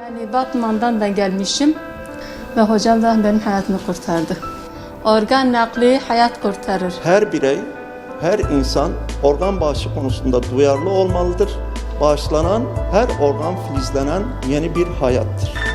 Yani Batman'dan ben gelmişim ve hocam da benim hayatımı kurtardı. Organ nakli hayat kurtarır. Her birey, her insan organ bağışı konusunda duyarlı olmalıdır. Bağışlanan her organ filizlenen yeni bir hayattır.